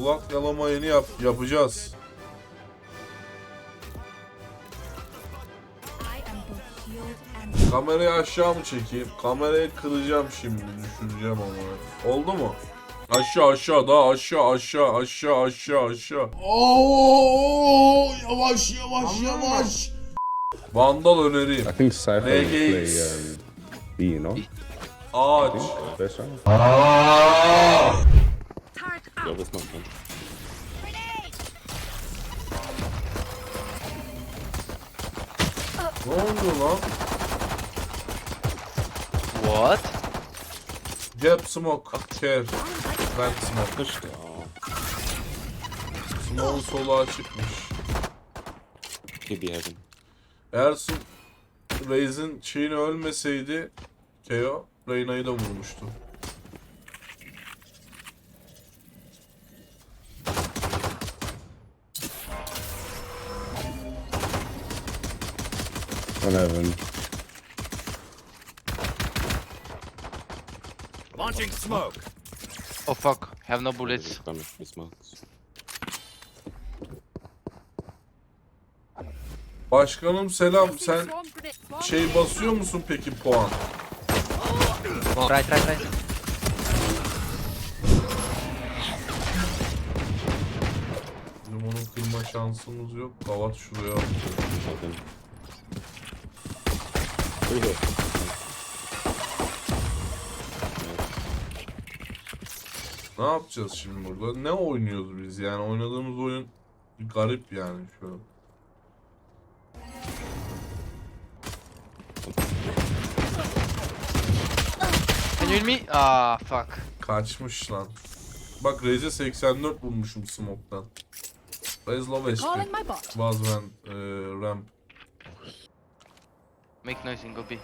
Kulak yalamayını yap yapacağız. Kamerayı aşağı mı çekeyim? Kamerayı kıracağım şimdi. Düşüreceğim onu. Oldu mu? Aşağı aşağı daha aşağı aşağı aşağı aşağı aşağı. Oo, yavaş yavaş yavaş. Vandal öneriyim. I think Cypher will play um, B, you know? Ağaç. Turret Yo, out. that's not fun. Ne oldu lan? What? Gap smoke. Care. Back smoke. Oh, Smoke'un solu açıkmış. could be heaven. Eğer Su- Raze'in şeyini ölmeseydi Keo Reyna'yı da vurmuştu. One heaven. Launching smoke. Oh fuck, have no bullets. Smokes. Başkanım selam. Sen şey basıyor musun peki puan? Right, right, right. Bizim onu kırma şansımız yok. Kavat şuraya. Over here. Ne yapacağız şimdi burada? Ne oynuyoruz biz yani? Oynadığımız oyun garip yani şu an. Can you heal me? Ah, fuck. Kaçmış lan. Bak Raze'e 84 vurmuşum smoke'tan. Raze low Calling HP. my bot. Bazen e, ramp. Make noise and go B.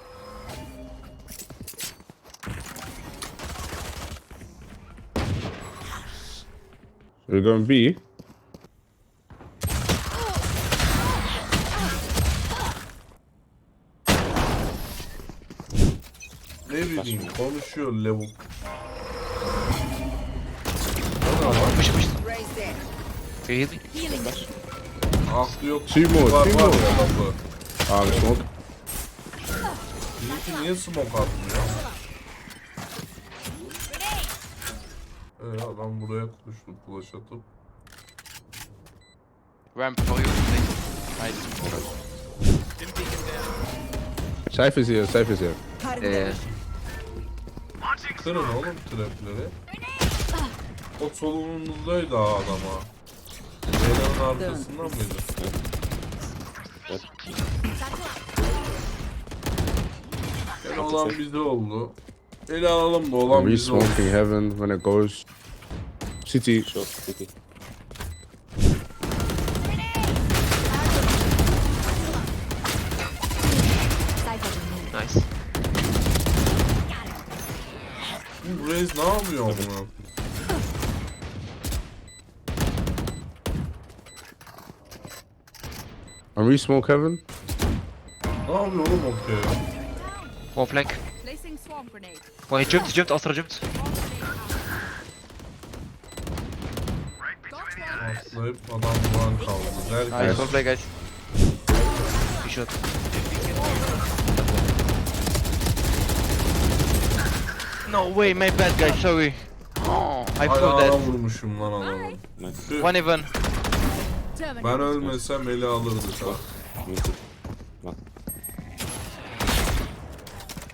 We're going B. Ne bileyim konuşuyor lavuk. Push, push. Healing. Aklı yok. Two more, Var two var more. lafı. Um, smoke. Bizimki niye smoke atmıyor? Ee, adam buraya koştu flash atıp. Ramp for you. Nice. Cypher's here, Cypher's here. Yeah. Kırın oğlum trapleri. O solunumuzdaydı ha adama. Leyla'nın arkasında mıydı? Ele olan bize oldu. Ele alalım da olan We bize oldu. smoking heaven when it goes. City. Short, city. Nice. Bu ne yapıyor amına? And we smoke heaven. Ne yapıyor oğlum okey? One flank. One he jumped, he jumped, Astra jumped. Atlayıp adam duran kaldı. Nice, one play guys. He shot. No way, my bad guys, sorry. Oh, I thought that. vurmuşum lan adamı. One even. Ben ölmesem eli alırdı ta. Me too. One.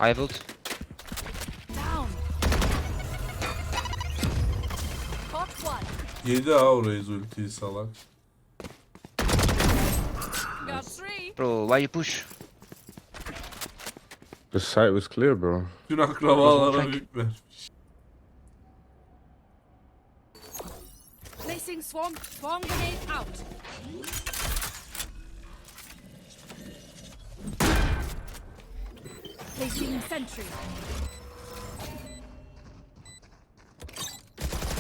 I ult. Down. One. Yedi ha o Raze ultiyi salak. Got three. Bro, why you push? The site was clear, bro. Tüm akrabalara büyük ver. Placing swarm swarm grenade out. Placing sentry.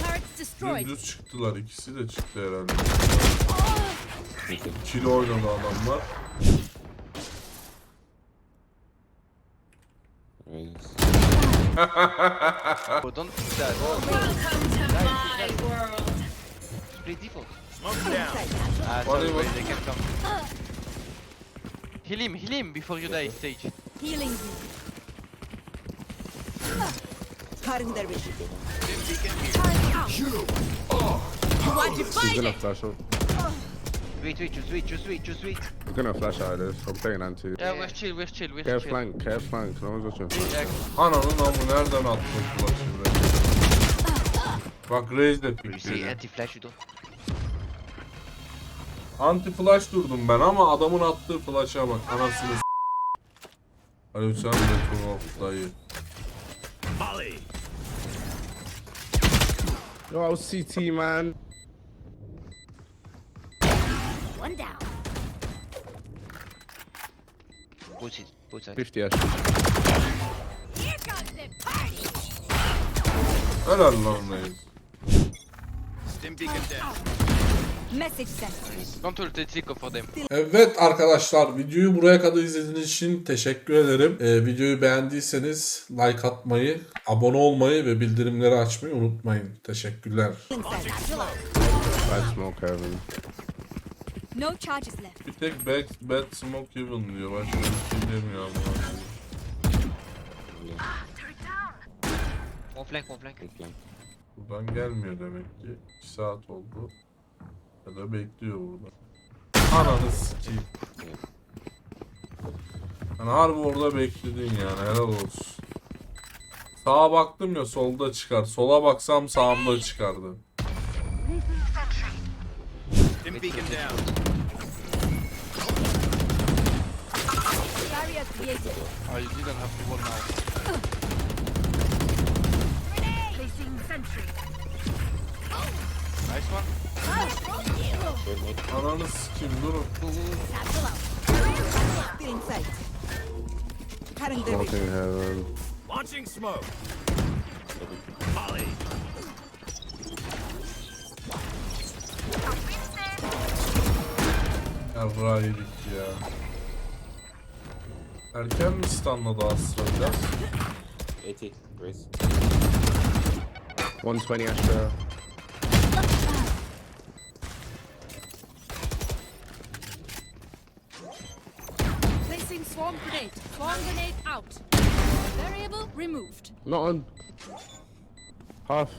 Turrets destroyed. Düz çıktılar. ikisi de çıktı herhalde. Kilo oynadı adamlar. Bro, don't do that. Welcome to my world. play default. Smoke down. Ah, sorry, they can come. Heal him, heal him before you die, Sage. Healing you. Cutting their vision. Out. Want to He's fight gonna it? flash out. Wait, wait, just wait, just wait, just wait. He's gonna flash out of this. I'm playing anti. Yeah, we're chill, we're chill, we're Care chill. flank, care flank. No one's watching. Yeah, Ananın amı nereden attın flash'ı be? Bak Raze de you pikledi. anti-flash, you don't. Anti flash durdum ben ama adamın attığı flash'a bak. Anasını s***. Aleykümselam Betonov dayı. Yo, CT, man. One down. Both sides, both sides. 50 actually. Here comes the party. Helal lan Raze. Stim beacon down. Message sent. Evet arkadaşlar videoyu buraya kadar izlediğiniz için teşekkür ederim. Ee, videoyu beğendiyseniz like atmayı, abone olmayı ve bildirimleri açmayı unutmayın. Teşekkürler. Bad smoke, Kevin. No charges left. Bir tek back, bad smoke even diyor. Başka bir şey demiyor ama. One flank. Buradan gelmiyor demek ki. 2 saat oldu. Ya da bekliyor burada. Ananı sikeyim. Hani harbi orada bekledin yani helal olsun. Sağa baktım ya solda çıkar. Sola baksam sağımda çıkardı. Oh, you didn't have to wall now. Ananı sikeyim durun. Smoking heaven. Launching smoke. Molly. Yarra yedik ya. Erken mi stunladı Astra biraz? 80. Race. 120 Astra. Swarm grenade. Swarm grenade out. Variable removed. Not on. Half.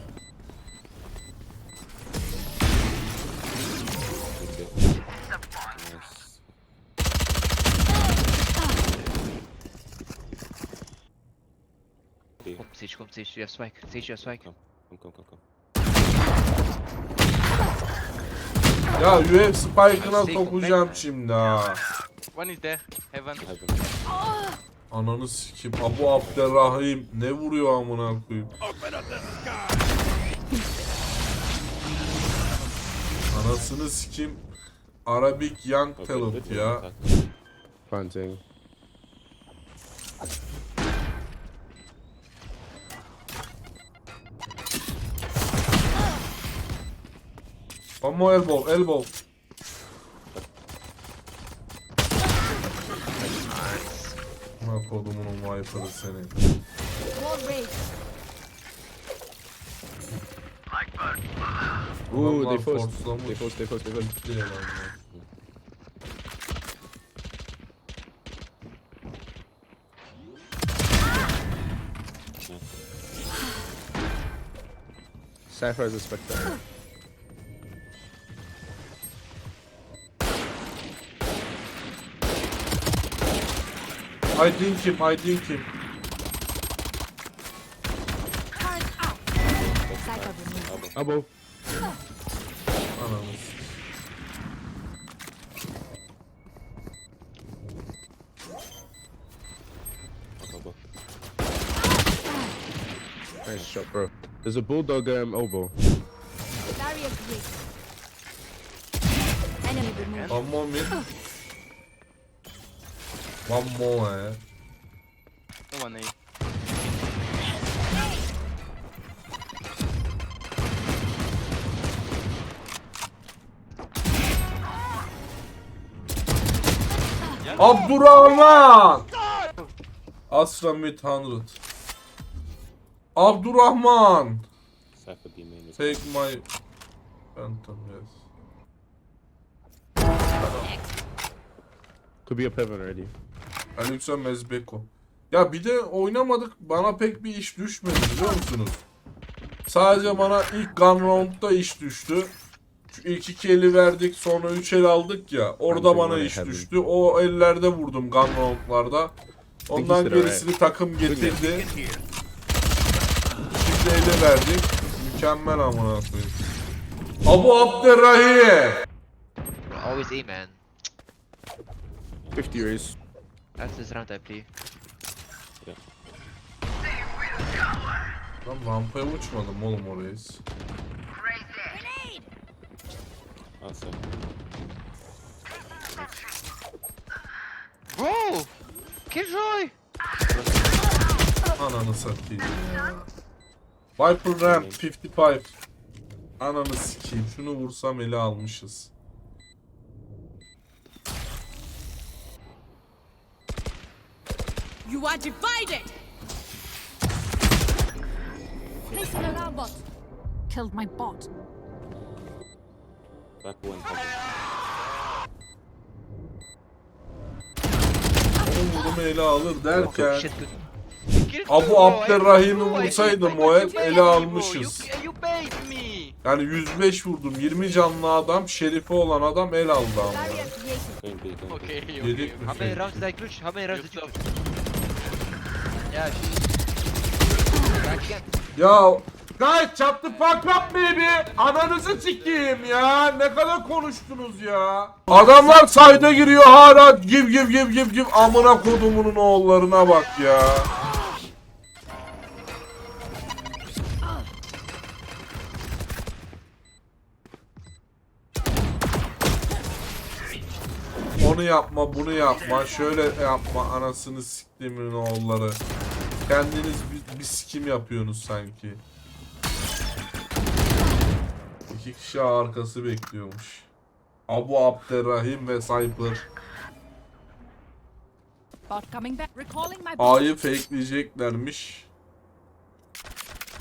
Nice. Okay. Sage, Sage, you have spike. Sage, you have spike. Come, come, come, come. Ya UF Spike'ına sokacağım şimdi ha. One is there, heaven. Heaven. Ananı sikeyim. Abu Abderrahim ne vuruyor amına koyayım. Open up the sky. Anasını sikeyim. Arabic Young Talent ya. Planting. One more elbow, elbow. Amına kodumunun wiper'ı seni. Wall raised. Ooh, Adamlar they forced. force'lamış. They forced, they forced, they forced. Bitti yalan ya. Cypher is a spectre. I think him, I think him. Turret out. Cypher removed. Elbow. Ananı sikeyim. Go, go, go. Nice shot, bro. There's a bulldog um, elbow. Barrier created. Enemy removed. One more mid. One more eh. No one A. Abdurrahman! Asra mid 100. Abdurrahman! Take my... Phantom yes. Could be up heaven already. Alexa Mezbeko. Ya bir de oynamadık bana pek bir iş düşmedi biliyor musunuz? Sadece bana ilk gun round'da iş düştü. Şu ilk iki eli verdik sonra üç el aldık ya. Orada Bence bana iş düştü. O ellerde vurdum gun round'larda. Ondan gerisini takım getirdi. Şimdi eli verdik. Mükemmel amına koyayım. Abu Abderrahim. Always A, man. 50 raise. That's this round I play. Lan rampaya uçmadım oğlum hiç. Ah, sorry. Bro! Killjoy! Ananı satayım ya. Viper Ramp 55. Ananı sikeyim. Şunu vursam ele almışız. You are divided. Placing alarm bot. Killed my bot. Back one. Phantom. Onu vurumu ele alır derken Abu Abderrahim'i vursaydım o el ele almışız. You, you bait me! Yani 105 vurdum. 20 canlı adam, şerifi olan adam el aldı ama. Okay, okay. Yedik mi many peki? rounds did I clutch? Yeah, Back again. Ya Guys the fuck up baby. Ananızı sikeyim ya. Ne kadar konuştunuz ya. Adamlar sayda giriyor hala give give give give give amına kodumunun oğullarına bak ya. Onu yapma, bunu yapma, şöyle yapma anasını siktimin oğulları. Kendiniz bir, bir sikim yapıyorsunuz sanki. İki kişi arkası bekliyormuş. Abu Abderrahim ve bot. A'yı fakeleyeceklermiş.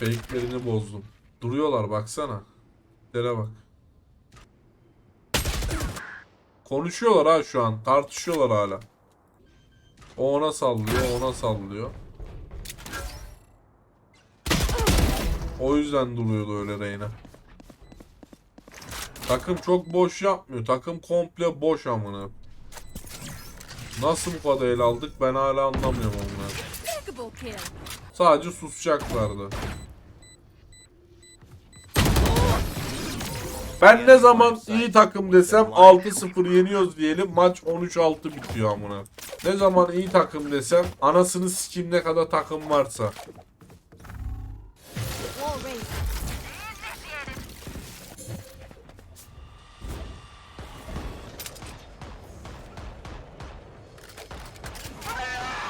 Fake'lerini bozdum. Duruyorlar baksana. Dere bak. Konuşuyorlar ha şu an. Tartışıyorlar hala. O ona sallıyor, ona sallıyor. O yüzden duruyordu öyle Reyna. Takım çok boş yapmıyor. Takım komple boş amına. Nasıl bu kadar el aldık ben hala anlamıyorum onları. Sadece susacaklardı. Ben ne zaman iyi takım desem 6-0 yeniyoruz diyelim maç 13-6 bitiyor amına. Ne zaman iyi takım desem anasını sikim ne kadar takım varsa.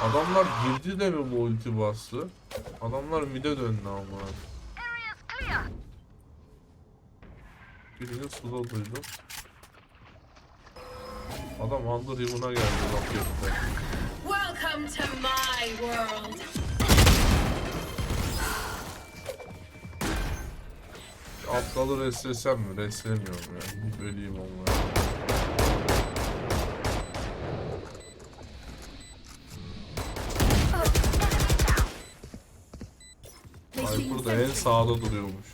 Adamlar girdi de mi bu ulti bastı? Adamlar mide döndü amına. Birini suda duydum. Adam Under Heaven'a geldi. Welcome to my world. Aptalı reslesem mi? Reslemiyorum ya. Öleyim onlara. Ay burada en sağda duruyormuş.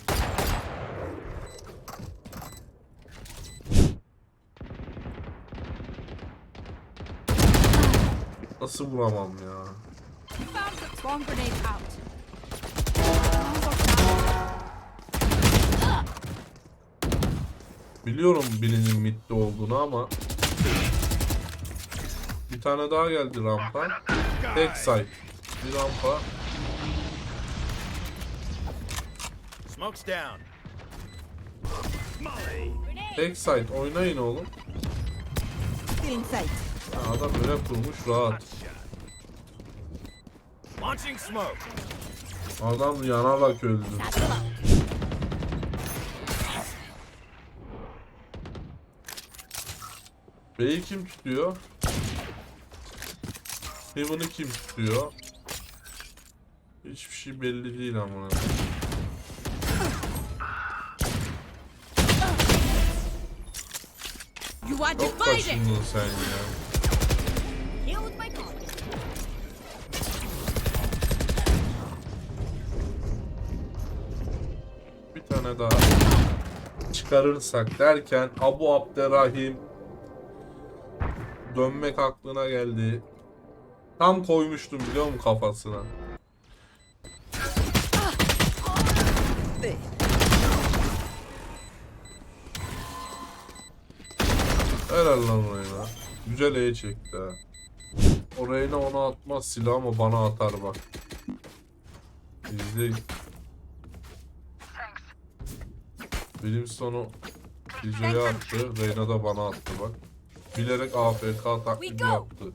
Nasıl vuramam ya? Biliyorum birinin midde olduğunu ama bir tane daha geldi rampa. Tek side. Bir rampa. Smoke's down. Tek side. Oynayın oğlum. Ha, adam öyle kurmuş rahat. Launching smoke. Adam yanarak öldü. B'yi kim tutuyor? Heaven'ı kim tutuyor? Hiçbir şey belli değil amına. You are Çok divided. kaşındın sen ya. Tane daha çıkarırsak derken Abu Abderrahim dönmek aklına geldi. Tam koymuştum biliyor musun kafasına. Helal lan Reyna. Güzel E'ye çekti ha. O Reyna ona atmaz silah ama bana atar bak. İzleyin. Benim sonu Dijo'ya attı. Reyna da bana attı bak. Bilerek AFK taklidi yaptı.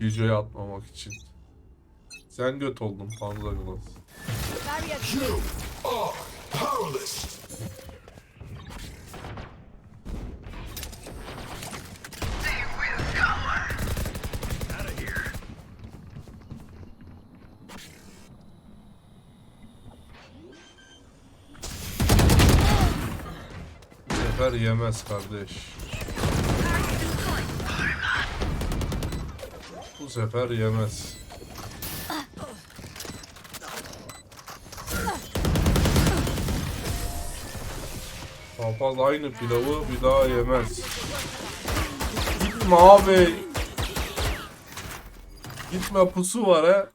Dijo'ya atmamak için. Sen göt oldun Panzer Glass. Sefer yemez kardeş. Bu sefer yemez. Papaz aynı pilavı bir daha yemez. Gitme abi. Gitme pusu var ha.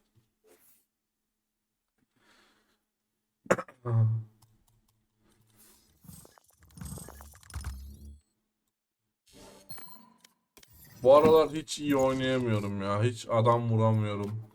Bu aralar hiç iyi oynayamıyorum ya. Hiç adam vuramıyorum.